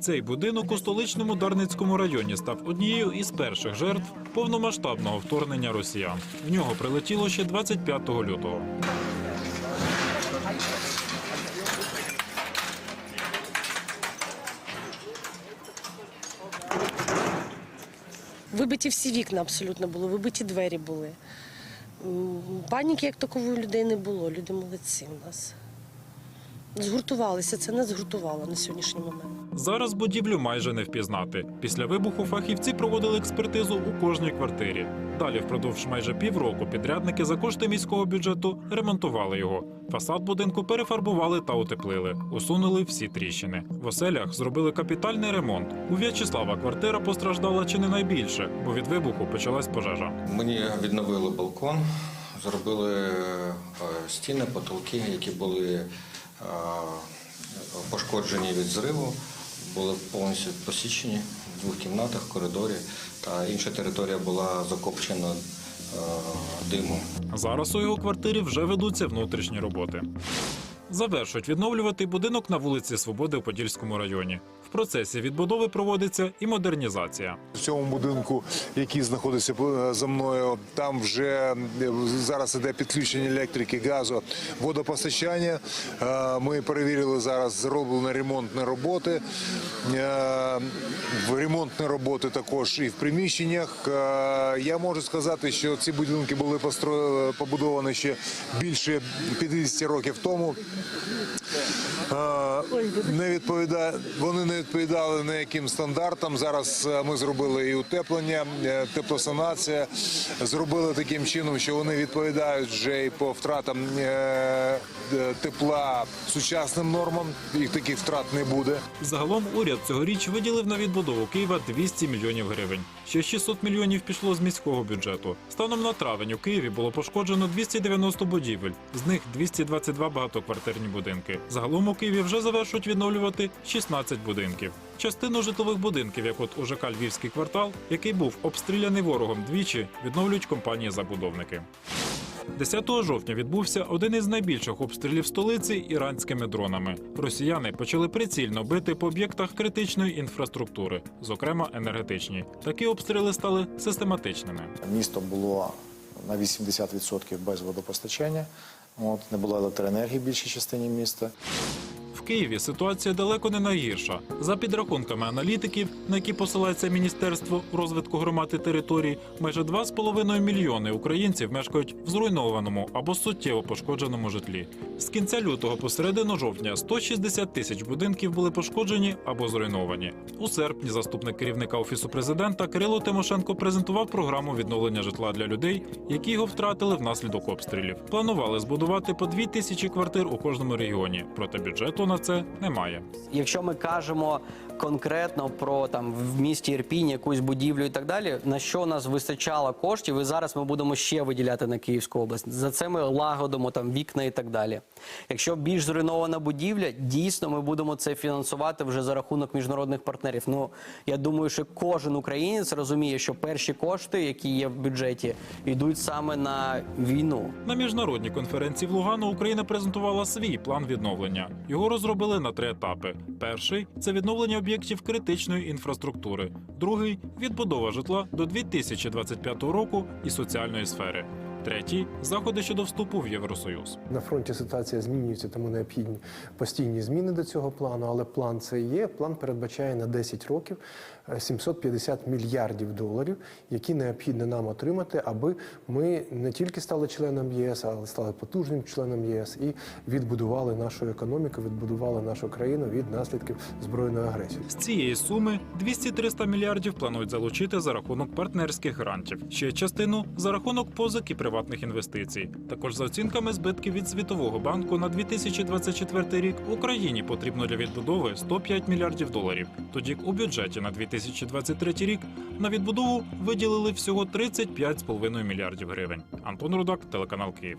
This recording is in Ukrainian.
Цей будинок у столичному Дарницькому районі став однією із перших жертв повномасштабного вторгнення росіян. В нього прилетіло ще 25 лютого. Вибиті всі вікна абсолютно були, вибиті двері були. Паніки як такової людей не було. Люди молодці у нас. Згуртувалися, це нас згуртувало на сьогоднішній момент. Зараз будівлю майже не впізнати. Після вибуху фахівці проводили експертизу у кожній квартирі. Далі, впродовж майже півроку, підрядники за кошти міського бюджету ремонтували його. Фасад будинку перефарбували та утеплили, усунули всі тріщини. В оселях зробили капітальний ремонт. У В'ячеслава квартира постраждала чи не найбільше, бо від вибуху почалась пожежа. Мені відновили балкон, зробили е, стіни, потолки, які були пошкоджені від зриву, були повністю посічені в двох кімнатах, коридорі, та інша територія була закопчена е, димом. Зараз у його квартирі вже ведуться внутрішні роботи. Завершують відновлювати будинок на вулиці Свободи у Подільському районі. В процесі відбудови проводиться і модернізація. В цьому будинку, який знаходиться е, за мною, там вже е, зараз іде підключення електрики, газу, водопостачання. Е, Ми перевірили зараз зроблені ремонтні роботи. Ремонтні роботи також і в приміщеннях. Я можу сказати, що ці будинки були побудовані ще більше 50 років тому. Не відповідає, вони не відповідали ніяким стандартам. Зараз е, ми зробили і утеплення, е, теплосанація. Зробили таким чином, що вони відповідають вже і по втратам е, тепла сучасним нормам. Їх таких втрат не буде. Загалом уряд цьогоріч виділив на відбудову Києва 200 мільйонів гривень. Ще 600 мільйонів пішло з міського бюджету. Станом на травень у Києві було пошкоджено 290 будівель, з них 222 багатоквартирні будинки. Загалом у Києві вже завершують відновлювати 16 будинків. Частину житлових будинків, як от у ЖК Львівський квартал, який був обстріляний ворогом двічі, відновлюють компанії-забудовники. 10 жовтня відбувся один із найбільших обстрілів столиці іранськими дронами. Росіяни почали прицільно бити по об'єктах критичної інфраструктури, зокрема енергетичній. Такі обстріли стали систематичними. Місто було на 80% без водопостачання. От, не було електроенергії в більшій частині міста. Києві ситуація далеко не найгірша. За підрахунками аналітиків, на які посилається Міністерство розвитку громад і територій, майже 2,5 мільйони українців мешкають в зруйнованому або суттєво пошкодженому житлі. З кінця лютого по середину жовтня 160 тисяч будинків були пошкоджені або зруйновані. У серпні заступник керівника офісу президента Кирило Тимошенко презентував програму відновлення житла для людей, які його втратили внаслідок обстрілів. Планували збудувати по дві тисячі квартир у кожному регіоні, проте бюджету на це немає. Якщо ми кажемо конкретно про там в місті Ірпінь якусь будівлю і так далі, на що у нас вистачало коштів, і зараз ми будемо ще виділяти на Київську область. За це ми лагодимо там вікна і так далі. Якщо більш зруйнована будівля, дійсно ми будемо це фінансувати вже за рахунок міжнародних партнерів. Ну я думаю, що кожен українець розуміє, що перші кошти, які є в бюджеті, йдуть саме на війну. На міжнародній конференції в Лугану Україна презентувала свій план відновлення. Його розробили на три етапи: перший це відновлення об'єктів критичної інфраструктури, другий відбудова житла до 2025 року і соціальної сфери. Третій заходи щодо вступу в Євросоюз. На фронті ситуація змінюється, тому необхідні постійні зміни до цього плану. Але план це є. План передбачає на 10 років е, 750 мільярдів доларів, які необхідно нам отримати, аби ми не тільки стали членом ЄС, але стали потужним членом ЄС і відбудували нашу економіку, відбудували нашу країну від наслідків збройної агресії. З цієї суми 200-300 мільярдів планують залучити за рахунок партнерських грантів. Ще частину за рахунок позик і приватних інвестицій. Також за оцінками збитків від Світового банку на 2024 рік Україні потрібно для відбудови 105 мільярдів доларів. Тоді як у бюджеті на 2023 рік на відбудову виділили всього 35,5 мільярдів гривень. Антон Рудак, телеканал Київ.